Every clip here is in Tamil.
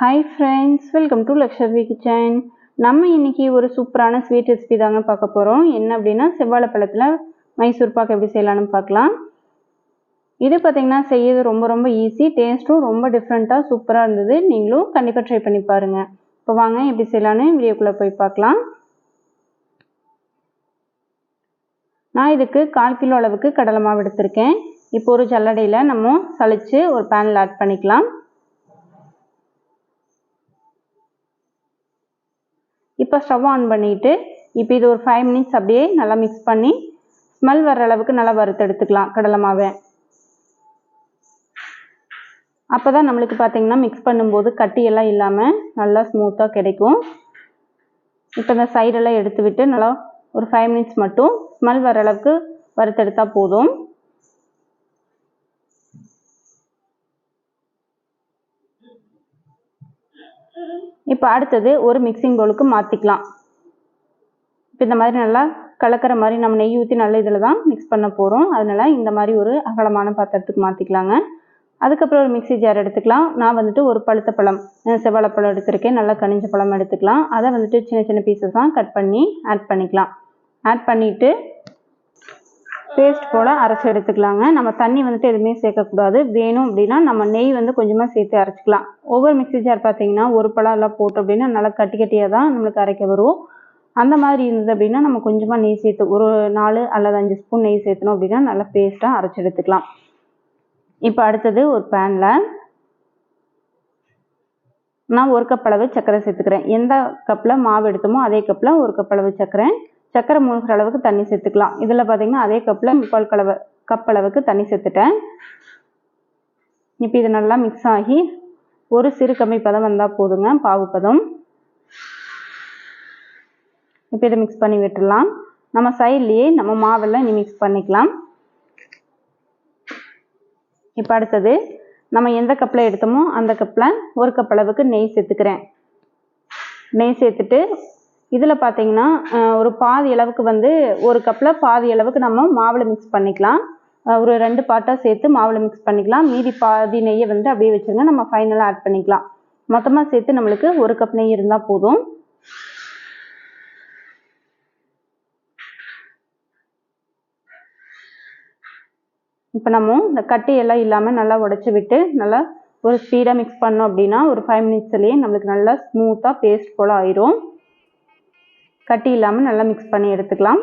Hi friends welcome to Laksharvi kitchen நம்ம இன்னைக்கு ஒரு சூப்பரான ஸ்வீட் ரெசிபி தாங்க பார்க்க போகிறோம் என்ன அப்படின்னா செவ்வாழைப்பழத்தில் மைசூர் பாக்கு எப்படி செய்யலாம்னு பார்க்கலாம். இது பார்த்தீங்கன்னா செய்யறது ரொம்ப ரொம்ப ஈஸி டேஸ்ட்டும் ரொம்ப டிஃப்ரெண்ட்டாக சூப்பராக இருந்தது. நீங்களும் கண்டிப்பாக ட்ரை பண்ணி பாருங்கள் இப்போ வாங்க எப்படி செய்யலான்னு வீடியோக்குள்ளே போய் பார்க்கலாம். நான் இதுக்கு கால் கிலோ அளவுக்கு கடலை மாவு எடுத்திருக்கேன். இப்போ ஒரு ஜல்லடையில் நம்ம சளிச்சு ஒரு பேனில் ஆட் பண்ணிக்கலாம். இப்போ ஸ்டவ் ஆன் பண்ணிவிட்டு இப்போ இது ஒரு ஃபைவ் மினிட்ஸ் அப்படியே நல்லா மிக்ஸ் பண்ணி ஸ்மெல் வர்ற அளவுக்கு நல்லா வறுத்து எடுத்துக்கலாம் கடலை மாவை. அப்போ தான் நம்மளுக்கு பார்த்தீங்கன்னா மிக்ஸ் பண்ணும்போது கட்டியெல்லாம் இல்லாமல் நல்லா ஸ்மூத்தாக கிடைக்கும். இப்போ இந்த சைடெல்லாம் எடுத்து விட்டு நல்லா ஒரு ஃபைவ் மினிட்ஸ் மட்டும் ஸ்மெல் வர அளவுக்கு வறுத்தெடுத்தால் போதும். இப்போ அடுத்தது ஒரு மிக்சிங் பவுலுக்கு மாற்றிக்கலாம் இப்போ இந்த மாதிரி நல்லா கலக்கிற மாதிரி நம்ம நெய் ஊற்றி நல்ல இதில் தான் மிக்ஸ் பண்ண போகிறோம் அதனால இந்த மாதிரி ஒரு அகலமான பாத்திரத்துக்கு மாற்றிக்கலாங்க அதுக்கப்புறம் ஒரு மிக்சி ஜார் எடுத்துக்கலாம். நான் வந்துட்டு ஒரு பழுத்த பழம் செவ்வாழைப்பழம் எடுத்திருக்கேன். நல்லா கனிஞ்ச பழம் எடுத்துக்கலாம். அதை வந்துட்டு சின்ன சின்ன பீசஸாக கட் பண்ணி ஆட் பண்ணிக்கலாம். ஆட் பண்ணிவிட்டு பேஸ்ட் போல் அரைச்சி எடுத்துக்கலாங்க. நம்ம தண்ணி வந்துட்டு எதுவுமே சேர்க்கக்கூடாது. வேணும் அப்படின்னா நம்ம நெய் வந்து கொஞ்சமாக சேர்த்து அரைச்சிக்கலாம். ஒவ்வொரு மிக்சி ஜார் பார்த்தீங்கன்னா ஒரு பழம் எல்லாம் போட்டோம் அப்படின்னா நல்லா கட்டி கட்டியாக தான் நம்மளுக்கு அரைக்க வரும். அந்த மாதிரி இருந்தது அப்படின்னா நம்ம கொஞ்சமாக நெய் சேர்த்து ஒரு நாலு அல்லது அஞ்சு ஸ்பூன் நெய் சேர்த்தணும் அப்படின்னா நல்லா பேஸ்ட்டாக அரைச்சி எடுத்துக்கலாம். இப்போ அடுத்தது ஒரு பேனில் நான் ஒரு கப் அளவு சர்க்கரை சேர்த்துக்கிறேன். எந்த கப்பில் மாவு எடுத்தோமோ அதே கப்பில் ஒரு கப் அளவு சர்க்கரை சக்கரை மூழ்கிற அளவுக்கு தண்ணி சேர்த்துக்கலாம். இதில் பார்த்தீங்கன்னா அதே கப்பில் முக்கால் கலவை கப் அளவுக்கு தண்ணி சேர்த்துட்டேன். இப்போ இது நல்லா மிக்ஸ் ஆகி ஒரு சிறு கம்மி பதம் வந்தால் போதுங்க பாவு பதம். இப்போ இதை மிக்ஸ் பண்ணி விட்டுடலாம். நம்ம சைட்லேயே நம்ம மாவெல்லாம் இனி மிக்ஸ் பண்ணிக்கலாம். இப்போ அடுத்தது நம்ம எந்த கப்பில் எடுத்தோமோ அந்த கப்பில் ஒரு கப் அளவுக்கு நெய் சேர்த்துக்கிறேன். நெய் சேர்த்துட்டு இதில் பார்த்தீங்கன்னா ஒரு பாதி அளவுக்கு வந்து ஒரு கப்பில் பாதி அளவுக்கு நம்ம மாவில் மிக்ஸ் பண்ணிக்கலாம். ஒரு ரெண்டு பாட்டாக சேர்த்து மாவில் மிக்ஸ் பண்ணிக்கலாம். மீதி பாதி நெய்யை வந்து அப்படியே வச்சுருங்க. நம்ம ஃபைனலாக ஆட் பண்ணிக்கலாம். மொத்தமாக சேர்த்து நம்மளுக்கு ஒரு கப் நெய் இருந்தால் போதும். இப்போ நம்ம இந்த கட்டி எல்லாம் இல்லாமல் நல்லா உடச்சி விட்டு நல்லா ஒரு ஸ்பீடாக மிக்ஸ் பண்ணோம் அப்படின்னா ஒரு ஃபைவ் மினிட்ஸ்லேயே நம்மளுக்கு நல்லா ஸ்மூத்தாக பேஸ்ட் போல் ஆயிரும். கட்டி இல்லாமல் நல்லா மிக்ஸ் பண்ணி எடுத்துக்கலாம்.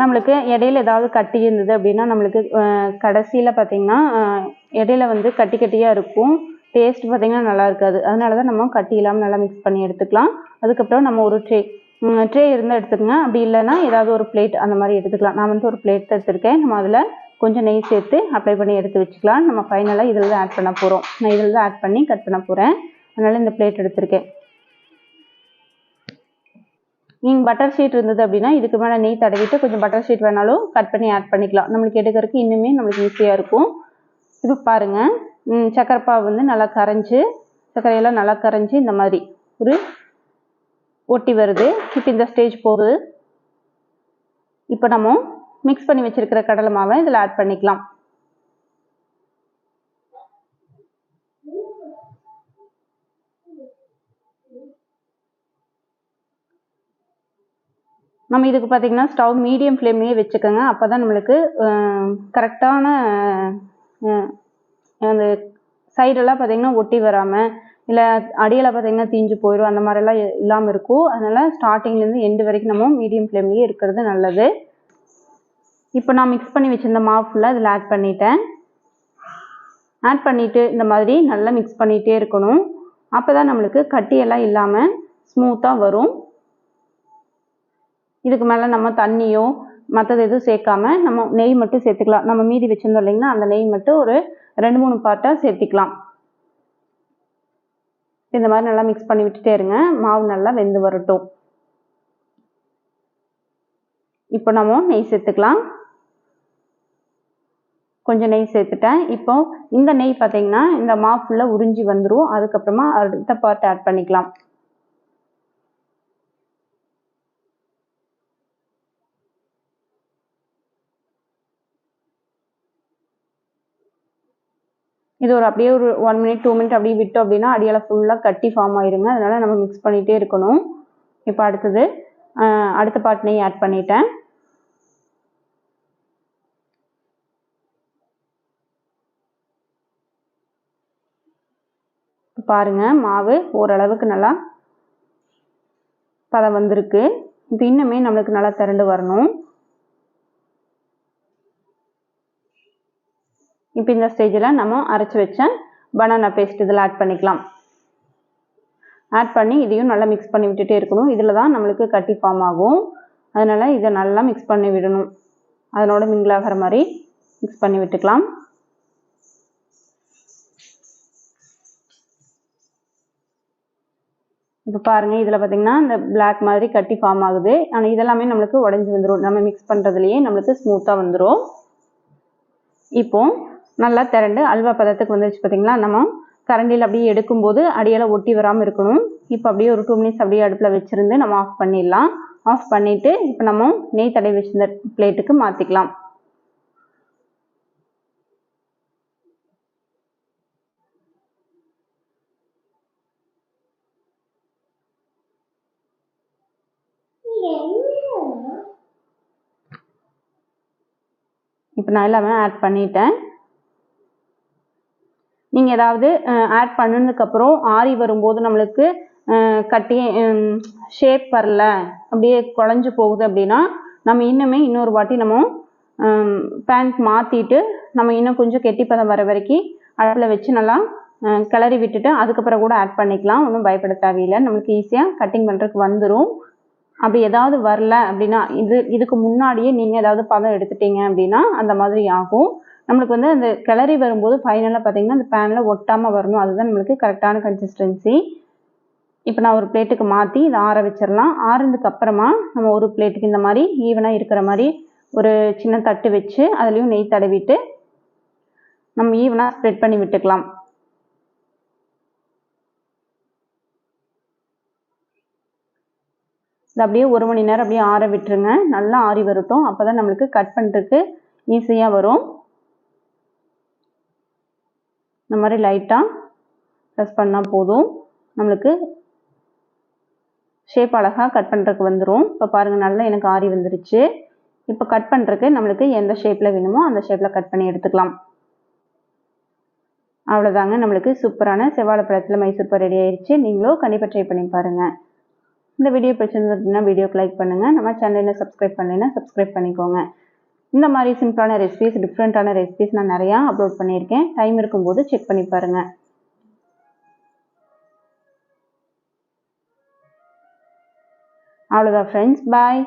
நம்மளுக்கு இடையில ஏதாவது கட்டி இருந்தது அப்படின்னா நம்மளுக்கு கடைசியில் பார்த்தீங்கன்னா இடையில வந்து கட்டி கட்டியாக இருக்கும். டேஸ்ட் பார்த்தீங்கன்னா நல்லா இருக்காது. அதனால தான் நம்ம கட்டி இல்லாமல் நல்லா மிக்ஸ் பண்ணி எடுத்துக்கலாம். அதுக்கப்புறம் நம்ம ஒரு ட்ரே ட்ரே இருந்தால் எடுத்துக்கங்க. அப்படி இல்லைன்னா ஏதாவது ஒரு பிளேட் அந்த மாதிரி எடுத்துக்கலாம். நான் வந்து ஒரு பிளேட் எடுத்திருக்கேன். நம்ம அதில் கொஞ்சம் நெய் சேர்த்து அப்ளை பண்ணி எடுத்து வச்சுக்கலாம். நம்ம ஃபைனலாக இதில் தான் ஆட் பண்ண போகிறோம் நான் இதில் தான் ஆட் பண்ணி கட் பண்ண போகிறேன் அதனால் இந்த பிளேட் எடுத்திருக்கேன். நீங்கள் பட்டர் ஷீட் இருந்தது அப்படின்னா இதுக்கு மேலே நெய் தடவிட்டு கொஞ்சம் பட்டர் ஷீட் வேணாலும் கட் பண்ணி ஆட் பண்ணிக்கலாம். நம்மளுக்கு எடுக்கிறதுக்கு இன்னுமே நம்மளுக்கு ஈஸியாக இருக்கும். இப்போ பாருங்கள் சக்கரைப்பாவு வந்து நல்லா கரைஞ்சி சர்க்கரையெல்லாம் நல்லா கரைஞ்சி இந்த மாதிரி ஒரு ஒட்டி வருது. இப்போ இந்த ஸ்டேஜ் போகுது. இப்போ நம்ம மிக்ஸ் பண்ணி வச்சிருக்கிற கடலை மாவை இதில் ஆட் பண்ணிக்கலாம். நம்ம இதுக்கு பார்த்தீங்கன்னா ஸ்டவ் மீடியம் ஃப்ளேம்லேயே வச்சுக்கோங்க. அப்போ தான் நம்மளுக்கு கரெக்டான அந்த சைடெல்லாம் பார்த்தீங்கன்னா ஒட்டி வராமல் இல்லை அடியில் பார்த்திங்கன்னா தீஞ்சு போயிடும் அந்த மாதிரிலாம் இல்லாமல் இருக்கும். அதனால் ஸ்டார்டிங்லேருந்து எண்டு வரைக்கும் நம்ம மீடியம் ஃப்ளேம்லேயே இருக்கிறது நல்லது. இப்போ நான் மிக்ஸ் பண்ணி வச்சுருந்த மாவு ஃபுல்லாக இதில் ஆட் பண்ணிட்டேன். ஆட் பண்ணிவிட்டு இந்த மாதிரி நல்லா மிக்ஸ் பண்ணிகிட்டே இருக்கணும். அப்போ தான் நம்மளுக்கு கட்டியெல்லாம் இல்லாமல் ஸ்மூத்தாக வரும். இதுக்கு மேலே நம்ம தண்ணியோ மற்றது எதுவும் சேர்க்காம நம்ம நெய் மட்டும் சேர்த்துக்கலாம். நம்ம மீதி வச்சுருந்தோம் இல்லைங்கன்னா அந்த நெய் மட்டும் ஒரு ரெண்டு மூணு பாட்டாக சேர்த்திக்கலாம். இந்த மாதிரி நல்லா மிக்ஸ் பண்ணி விட்டுட்டே இருங்க. மாவு நல்லா வெந்து வரட்டும். இப்போ நம்ம நெய் சேர்த்துக்கலாம். கொஞ்சம் நெய் சேர்த்துட்டேன். இப்போ இந்த நெய் பார்த்தீங்கன்னா இந்த மாவு ஃபுல்லாக உறிஞ்சி வந்துடும் அதுக்கப்புறமா அடுத்த பார்ட் ஆட் பண்ணிக்கலாம். இது ஒரு அப்படியே ஒரு ஒன் மினிட் டூ மினிட் அப்படியே விட்டோம் அப்படின்னா அடியால் ஃபுல்லாக கட்டி ஃபார்ம் ஆயிருங்க. அதனால் நம்ம மிக்ஸ் பண்ணிகிட்டே இருக்கணும். இப்போ அடுத்தது அடுத்த பார்ட் நெய் ஆட் பண்ணிட்டேன். பாருங்க மாவு ஓரளவுக்கு நல்லா பதம் வந்திருக்கு. இப்போ இன்னுமே நம்மளுக்கு நல்லா திரண்டு வரணும். இப்போ இந்த ஸ்டேஜில் நம்ம அரைச்சி வச்ச பனானா பேஸ்ட் இதில் ஆட் பண்ணிக்கலாம். ஆட் பண்ணி இதையும் நல்லா மிக்ஸ் பண்ணி விட்டுட்டே இருக்கணும். இதில் தான் நம்மளுக்கு கட்டி ஃபார்ம் ஆகும். அதனால் இதை நல்லா மிக்ஸ் பண்ணி விடணும். அதனோட மிங்கிள் ஆகிற மாதிரி மிக்ஸ் பண்ணி விட்டுக்கலாம். இப்போ பாருங்கள் இதில் பார்த்தீங்கன்னா இந்த பிளாக் மாதிரி கட்டி ஃபார்ம் ஆகுது. ஆனால் இதெல்லாமே நம்மளுக்கு உடஞ்சி வந்துடும் நம்ம மிக்ஸ் பண்ணுறதுலையே நம்மளுக்கு ஸ்மூத்தாக வந்துடும் இப்போது நல்லா திரண்டு அல்வா பதத்துக்கு வந்துருச்சு பார்த்தீங்களா நம்ம கரண்டியில் அப்படியே எடுக்கும்போது அடியெல்லாம் ஒட்டி வராமல் இருக்கணும். இப்போ அப்படியே ஒரு டூ மினிட்ஸ் அப்படியே அடுப்பில் வச்சுருந்து நம்ம ஆஃப் பண்ணிடலாம். ஆஃப் பண்ணிவிட்டு இப்போ நம்ம நெய் தடவி வச்சிருந்த பிளேட்டுக்கு மாற்றிக்கலாம் இப்போ நான் எல்லாமே ஆட் பண்ணிட்டேன். நீங்கள் ஏதாவது ஆட் பண்ணதுக்கப்புறம் ஆறி வரும்போது நம்மளுக்கு கட்டி ஷேப் வரல அப்படியே குழஞ்சி போகுது அப்படின்னா நம்ம இன்னுமே இன்னொரு வாட்டி நம்ம பேண்ட் மாற்றிட்டு நம்ம இன்னும் கொஞ்சம் கெட்டிப்பதம் வர வரைக்கும் அடுப்பில் வச்சு நல்லா கிளறி விட்டுட்டு அதுக்கப்புறம் கூட ஆட் பண்ணிக்கலாம். ஒன்றும் பயப்பட தேவையில்லை. நம்மளுக்கு ஈஸியாக கட்டிங் பண்ணுறதுக்கு வந்துடும் அப்படி ஏதாவது வரல அப்படின்னா இது இதுக்கு முன்னாடியே நீங்கள் ஏதாவது பதம் எடுத்துட்டீங்க அப்படின்னா அந்த மாதிரி ஆகும். நம்மளுக்கு வந்து அந்த கிளறி வரும்போது ஃபைனலாக பார்த்தீங்கன்னா அந்த பேனில் ஒட்டாமல் வரணும். அதுதான் நம்மளுக்கு கரெக்டான கன்சிஸ்டன்சி இப்போ நான் ஒரு பிளேட்டுக்கு மாற்றி இதை ஆற வச்சிடலாம். ஆறுனதுக்கு அப்புறமா நம்ம ஒரு பிளேட்டுக்கு இந்த மாதிரி ஈவனாக இருக்கிற மாதிரி ஒரு சின்ன தட்டு வச்சு அதுலேயும் நெய் தடவிட்டு நம்ம ஈவனாக ஸ்ப்ரெட் பண்ணி விட்டுக்கலாம். இது அப்படியே ஒரு மணி நேரம் அப்படியே ஆற விட்டுருங்க. நல்லா ஆறி வரட்டும். அப்போ தான் நம்மளுக்கு கட் பண்ணுறதுக்கு ஈஸியாக வரும். இந்த மாதிரி லைட்டாக ப்ரெஸ் பண்ணால் போதும். நம்மளுக்கு ஷேப் அழகாக கட் பண்ணுறதுக்கு வந்துடும் இப்போ பாருங்கள் நல்லா எனக்கு ஆறி வந்துருச்சு இப்போ கட் பண்ணுறதுக்கு நம்மளுக்கு எந்த ஷேப்பில் வேணுமோ அந்த ஷேப்பில் கட் பண்ணி எடுத்துக்கலாம். அவ்வளோதாங்க நம்மளுக்கு சூப்பரான செவ்வாழைப்பழத்தில் மைசூர் பா ரெடி ஆயிடுச்சு நீங்களும் கண்டிப்பாக ட்ரை பண்ணி பாருங்கள் இந்த வீடியோ பிடிச்சிருந்தது அப்படின்னா வீடியோக்கு லைக் பண்ணுங்கள் நம்ம சேனலில் சப்ஸ்கிரைப் பண்ணலைன்னா சப்ஸ்கிரைப் பண்ணிக்கோங்க. இந்த மாதிரி சிம்பிளான ரெசிபிஸ் டிஃப்ரெண்ட்டான ரெசிபிஸ் நான் நிறையா அப்லோட் பண்ணியிருக்கேன். டைம் இருக்கும்போது செக் பண்ணி பாருங்கள் அவ்வளோதான் ஃப்ரெண்ட்ஸ் பாய்